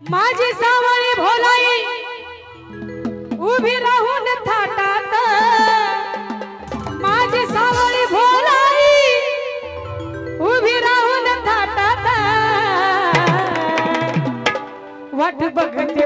माझी सावळी भोलाई उभी राहून थाटात. माझी सावळी भोलाई उभी राहून थाटात. वाट बघते